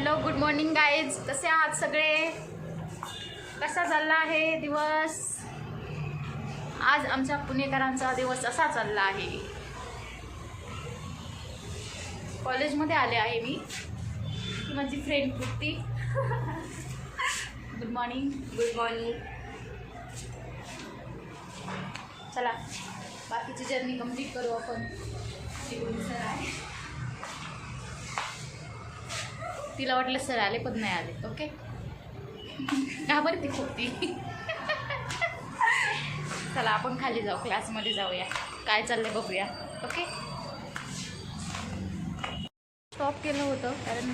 Hello good morning guys. कसे आहात सगळे? कसा चालला आहे दिवस? आज आमच्या पुणेकरांचा दिवस असा चालला आहे. कॉलेजमध्ये आले आहे मी. माझी फ्रेंड कृती गुड मॉर्निंग गुड मॉर्निंग चला बाकीची जर्नी कंप्लीट करू आपण. सर आहे तिला वाटलं सर आले पण नाही आले ओके? घाबरते खूप ती चला आपण खाली जाऊ क्लासमध्ये जाऊया. काय चाललंय बघूया ओके? स्टॉप केलं होतं कारण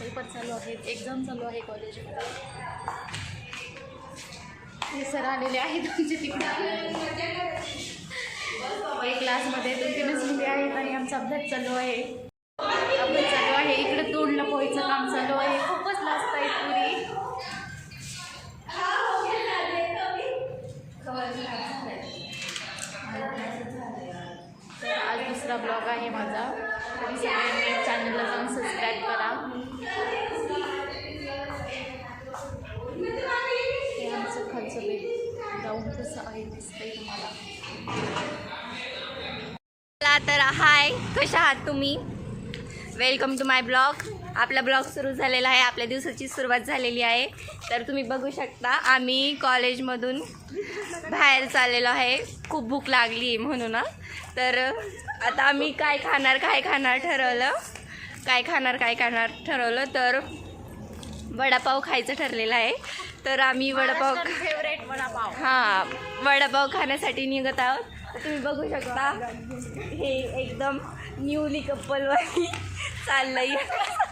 पेपर चालू आहेत एक्झाम चालू आहे कॉलेजमध्ये सर आलेले आहेत आमचे तिकडे. क्लासमध्ये दोन तीनच मुली आहेत आणि आमचा अभ्यास चालू आहे. अभ्यास चालू आहे. ब्लॉग आहे माझा. तुम्ही सगळ्यांनी चॅनलला जाऊन सबस्क्राईब करा. आमचं खर्च जाऊन कसं आहे दिसतंय तुम्हाला. तर हाय कशा आहात तुम्ही? वेलकम टू माय ब्लॉग आपला ब्लॉग सुरू झालेला आहे आपल्या दिवसाची सुरुवात झालेली आहे. तर तुम्ही बघू शकता आम्ही कॉलेजमधून बाहेर चाललेलो आहे. खूप भूक लागली आहे म्हणून. तर आता आम्ही काय खाणार काय खाणार ठरवलं? काय खाणार काय खाणार ठरवलं? तर वडापाव खायचं ठरलेलं आहे. तर आम्ही वडापाव फेवरेट वडापाव. हां वडापाव खाण्यासाठी निघत आहोत. तुम्ही बघू शकता हे एकदम न्यूली कप्पलवाली चाललंय. न्यूली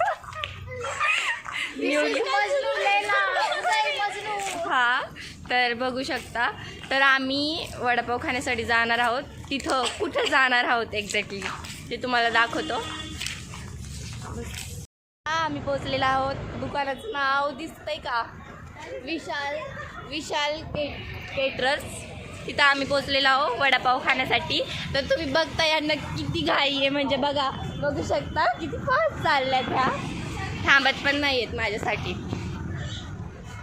हा तर बघू शकता. तर आम्ही वडापाव खाण्यासाठी जाणार आहोत. तिथं कुठं जाणार आहोत एक्झॅक्टली ते तुम्हाला दाखवतो. हा आम्ही पोचलेलो आहोत. दुकानाचं नाव दिसतंय का? विशाल विशाल के केटरर्स तिथं आम्ही पोचलेलो आहोत वडापाव खाण्यासाठी. तर तुम्ही बघता यांना किती घाई आहे. म्हणजे बघा बघू शकता किती फास्ट चालल्यात ह्या. थांबत पण नाही आहेत माझ्यासाठी.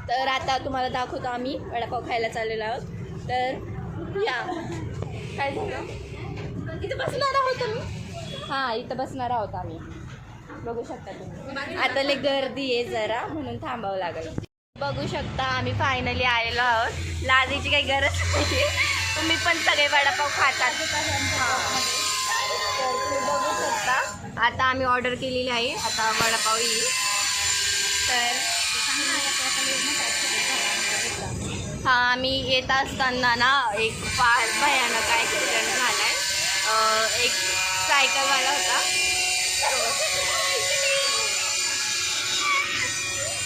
तर आता तुम्हाला दाखवतो आम्ही वडापाव खायला चाललेलो आहोत. तर या. काय झालं? इथं बसणार आहोत तुम्ही हां इथं बसणार आहोत आम्ही. बघू शकता तुम्ही. आता लय गर्दी आहे जरा म्हणून थांबावं लागेल. बघू शकता आम्ही फायनली आलेलो आहोत. लादीची काही गरज नाही. तुम्ही पण सगळे वडापाव खातात. तर तुम्ही बघू शकता. आता आम्ही ऑर्डर केलेली आहे. आता वडापाव येईल. तर हा आम्ही येत असताना ना एक फार भयानक ॲक्सिडेंट झाला आहे एक सायकलवाला होता.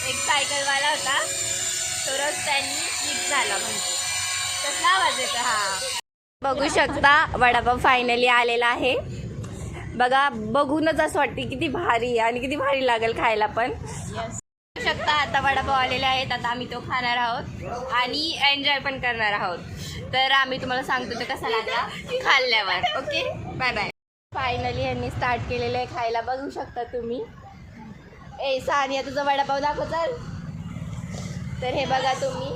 एक सायकलवाला होता. तो रस्त्यांनी स्लिप झाला म्हणजे. कसला आवाज येतो हा. बघू शकता वडापाव फायनली आलेला आहे. बघा बघूनच असं वाटते किती भारी आणि किती भारी लागेल खायला पण. शकता आता वडापाव आलेले आहेत आता आम्ही तो खाणार आहोत आणि एन्जॉय पण करणार आहोत. तर आम्ही तुम्हाला सांगतो तर कसा लागला खाल्ल्यावर ओके बाय बाय फायनली यांनी स्टार्ट केलेलं आहे खायला. बघू शकता तुम्ही. ए सानिया तुझा वडापाव दाखव चाल. तर हे बघा तुम्ही.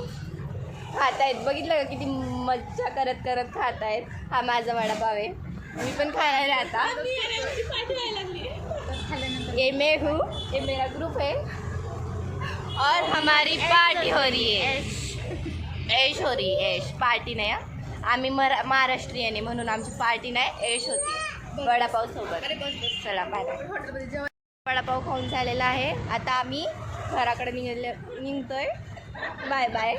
खात आहेत बघितलं का किती मज्जा करत करत खात आहेत हा माझा वडापाव आहे. मी पण आहे आता. ये मैं हूँ. ये मेरा ग्रुप है. और हमारी पार्टी हो रही है. ऐश हो रही है. ऐश पार्टी नाही. आम्ही मरा महाराष्ट्रीयन आहे म्हणून आमची पार्टी नाही. ऐश होती. वडापाव सोबत. चला बाय वडापाव खाऊन झालेला आहे. आता आम्ही घराकडे निघले निघतोय. Bye bye.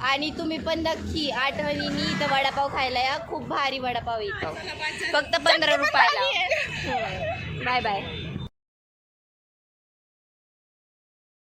आणि तुम्ही पण नक्की आठवणीने इथं वडापाव खायला या. खूप भारी वडापाव येतो फक्त पंधरा रुपयाला. Bye bye.